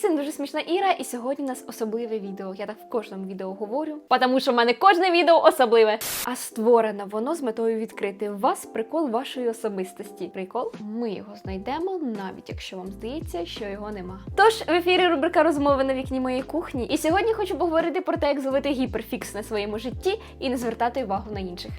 Це дуже смішна Іра, і сьогодні у нас особливе відео. Я так в кожному відео говорю, тому що в мене кожне відео особливе. А створено воно з метою відкрити в вас прикол вашої особистості. Прикол, ми його знайдемо, навіть якщо вам здається, що його нема. Тож в ефірі рубрика розмови на вікні моєї кухні. І сьогодні хочу поговорити про те, як зловити гіперфікс на своєму житті і не звертати увагу на інших.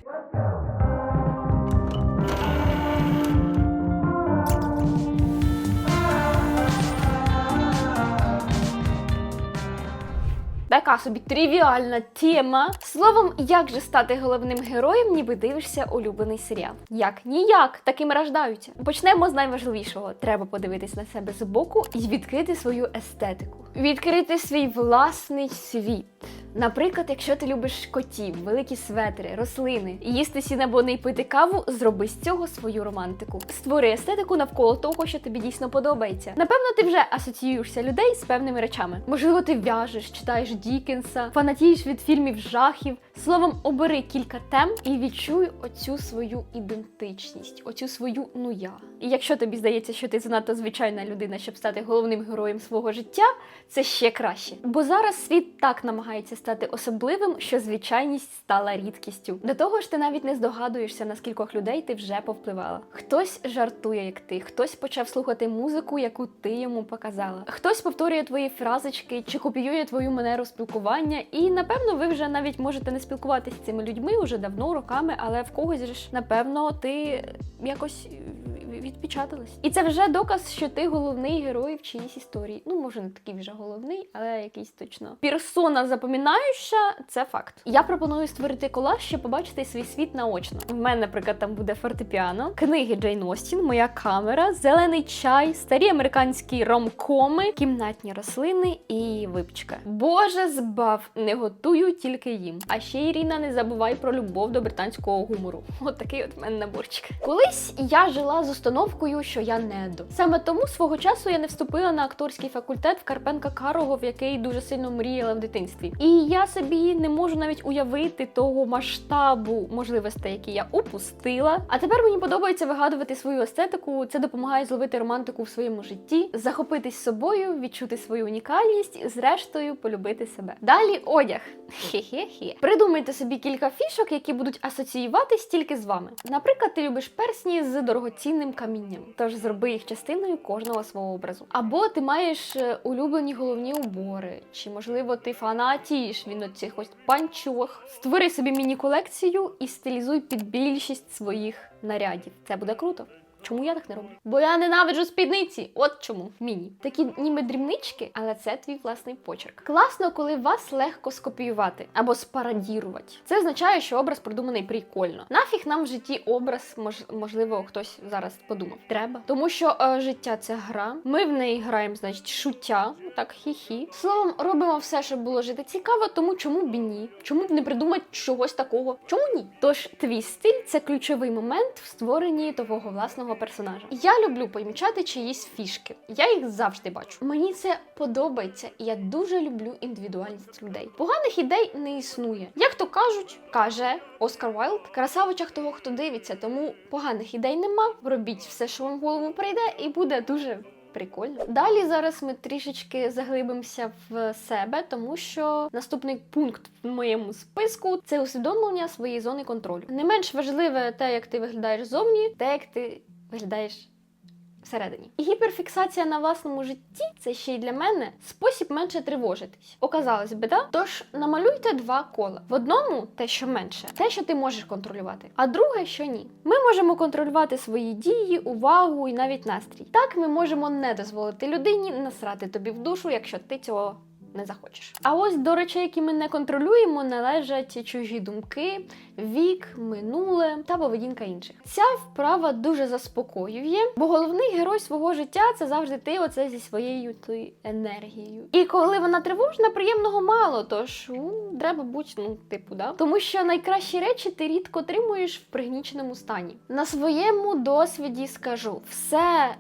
Така собі тривіальна тема. Словом, як же стати головним героєм, ніби дивишся улюблений серіал? Як ніяк, таким рождаються. Почнемо з найважливішого: треба подивитись на себе збоку і відкрити свою естетику, відкрити свій власний світ. Наприклад, якщо ти любиш котів, великі светри, рослини, їсти сінабони і пити каву, зроби з цього свою романтику. Створи естетику навколо того, що тобі дійсно подобається. Напевно, ти вже асоціюєшся людей з певними речами. Можливо, ти в'яжеш, читаєш Дікенса, фанатієш від фільмів жахів. Словом, обери кілька тем і відчуй оцю свою ідентичність, оцю свою ну я. І якщо тобі здається, що ти занадто звичайна людина, щоб стати головним героєм свого життя, це ще краще. Бо зараз світ так намагається стати особливим, що звичайність стала рідкістю. До того ж, ти навіть не здогадуєшся, на скількох людей ти вже повпливала. Хтось жартує, як ти, хтось почав слухати музику, яку ти йому показала. Хтось повторює твої фразочки чи копіює твою манеру спілкування. І напевно, ви вже навіть можете не спілкуватися з цими людьми уже давно, роками, але в когось ж напевно ти якось відпечаталась. І це вже доказ, що ти головний герой в чиїсь історії. Ну, може, не такий вже головний, але якийсь точно. Персона запам'ятаюча це факт. Я пропоную створити колаж, щоб побачити свій світ наочно. В мене, наприклад, там буде фортепіано, книги Джейн Остін, моя камера, зелений чай, старі американські ромкоми, кімнатні рослини і випічка. Боже, збав, не готую тільки їм. А ще Ірина, не забувай про любов до британського гумору. От такий от в мене наборчик. Колись я жила з установкою, що я недо. Саме тому свого часу я не вступила на акторський факультет в Карпенка Карого, в який дуже сильно мріяла в дитинстві. І я собі не можу навіть уявити того масштабу можливостей, які я упустила. А тепер мені подобається вигадувати свою естетику. Це допомагає зловити романтику в своєму житті, захопитись собою, відчути свою унікальність, і, зрештою полюбити себе. Далі одяг. Хе-хе-хе. Придумайте собі кілька фішок, які будуть асоціюватись тільки з вами. Наприклад, ти любиш персні з дорогоцінним камінням, тож зроби їх частиною кожного свого образу. Або ти маєш е, улюблені головні убори, чи можливо ти фанатієш він оцих ось панчох. Створи собі міні-колекцію і стилізуй під більшість своїх нарядів. Це буде круто. Чому я так не роблю? Бо я ненавиджу спідниці. От чому міні. Такі ніби дрібнички, але це твій власний почерк. Класно, коли вас легко скопіювати або спарадірувати. Це означає, що образ продуманий прикольно. Нафіг нам в житті образ, мож, можливо, хтось зараз подумав. Треба. Тому що е, життя це гра. Ми в неї граємо, значить, шуття. Так, хі-хі. Словом, робимо все, щоб було жити цікаво, тому чому б ні? Чому б не придумати чогось такого? Чому ні? Тож твій стиль це ключовий момент в створенні твого власного персонажа. Я люблю помічати чиїсь фішки. Я їх завжди бачу. Мені це подобається, і я дуже люблю індивідуальність людей. Поганих ідей не існує. Як то кажуть, каже Оскар Вайлд, краса в очах того, хто дивиться, тому поганих ідей нема. Робіть все, що вам в голову прийде, і буде дуже. Прикольно. Далі зараз ми трішечки заглибимося в себе, тому що наступний пункт в моєму списку це усвідомлення своєї зони контролю. Не менш важливе те, як ти виглядаєш зовні, те, як ти виглядаєш всередині. І гіперфіксація на власному житті це ще й для мене спосіб менше тривожитись. Оказалось би, да? Тож намалюйте два кола. В одному те, що менше, те, що ти можеш контролювати, а друге, що ні. Ми можемо контролювати свої дії, увагу і навіть настрій. Так ми можемо не дозволити людині насрати тобі в душу, якщо ти цього. Не захочеш. А ось до речей, які ми не контролюємо, належать чужі думки, вік, минуле та поведінка інших. Ця вправа дуже заспокоює, бо головний герой свого життя це завжди ти, оце зі своєю тою енергією. І коли вона тривожна, приємного мало, тож у, треба бути, ну, типу, да. Тому що найкращі речі ти рідко отримуєш в пригніченому стані. На своєму досвіді скажу, все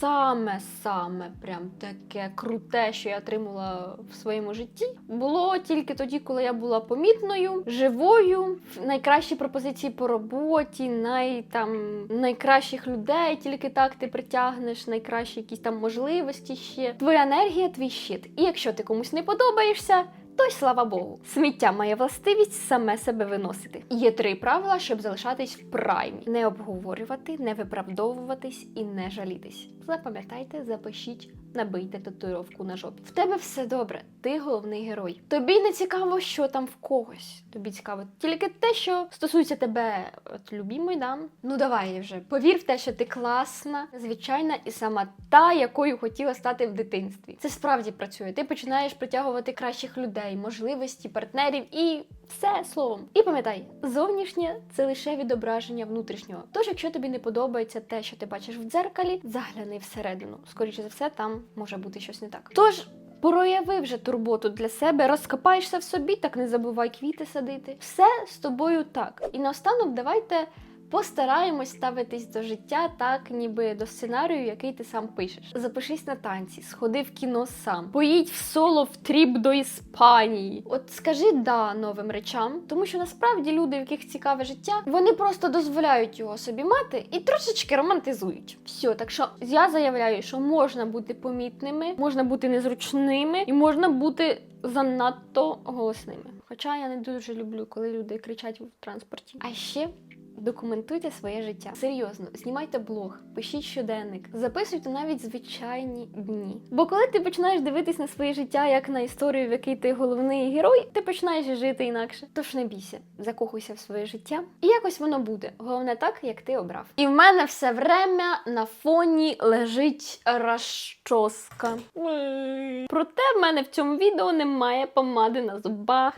саме-саме прям таке круте, що я отримала в своєму житті, було тільки тоді, коли я була помітною, живою, найкращі пропозиції по роботі, най, там, найкращих людей, тільки так ти притягнеш, найкращі якісь там можливості ще. Твоя енергія, твій щит. І якщо ти комусь не подобаєшся, то й слава Богу. Сміття має властивість саме себе виносити. Є три правила, щоб залишатись в праймі: не обговорювати, не виправдовуватись і не жалітись. Запам'ятайте, запишіть, набийте татуїровку на жопі. В тебе все добре, ти головний герой. Тобі не цікаво, що там в когось. Тобі цікаво тільки те, що стосується тебе, от любімий, да? Ну давай вже. Повір в те, що ти класна, звичайна і сама та, якою хотіла стати в дитинстві. Це справді працює. Ти починаєш притягувати кращих людей, можливості, партнерів і все словом. І пам'ятай, зовнішнє це лише відображення внутрішнього. Тож, якщо тобі не подобається те, що ти бачиш в дзеркалі, загляни всередину. Скоріше за все, там може бути щось не так. Тож. Прояви вже турботу для себе, розкопаєшся в собі, так не забувай квіти садити. Все з тобою так. І наостанок давайте постараємось ставитись до життя так, ніби до сценарію, який ти сам пишеш. Запишись на танці, сходи в кіно сам, поїдь в соло в тріп до Іспанії. От скажи да новим речам, тому що насправді люди, в яких цікаве життя, вони просто дозволяють його собі мати і трошечки романтизують. Все, так що я заявляю, що можна бути помітними, можна бути незручними і можна бути занадто голосними. Хоча я не дуже люблю, коли люди кричать в транспорті. А ще Документуйте своє життя. Серйозно, знімайте блог, пишіть щоденник, записуйте навіть звичайні дні. Бо коли ти починаєш дивитись на своє життя як на історію, в якій ти головний герой, ти починаєш жити інакше. Тож не бійся, закохуйся в своє життя, і якось воно буде. Головне так, як ти обрав. І в мене все время на фоні лежить розчоска. Проте в мене в цьому відео немає помади на зубах.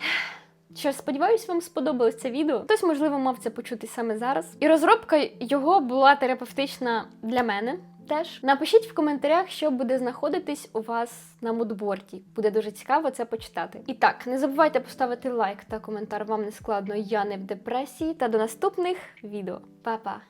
Що сподіваюсь, вам сподобалось це відео. Хтось, можливо, мав це почути саме зараз. І розробка його була терапевтична для мене. Теж напишіть в коментарях, що буде знаходитись у вас на мудборді. Буде дуже цікаво це почитати. І так, не забувайте поставити лайк та коментар. Вам не складно, я не в депресії. Та до наступних відео. Па-па!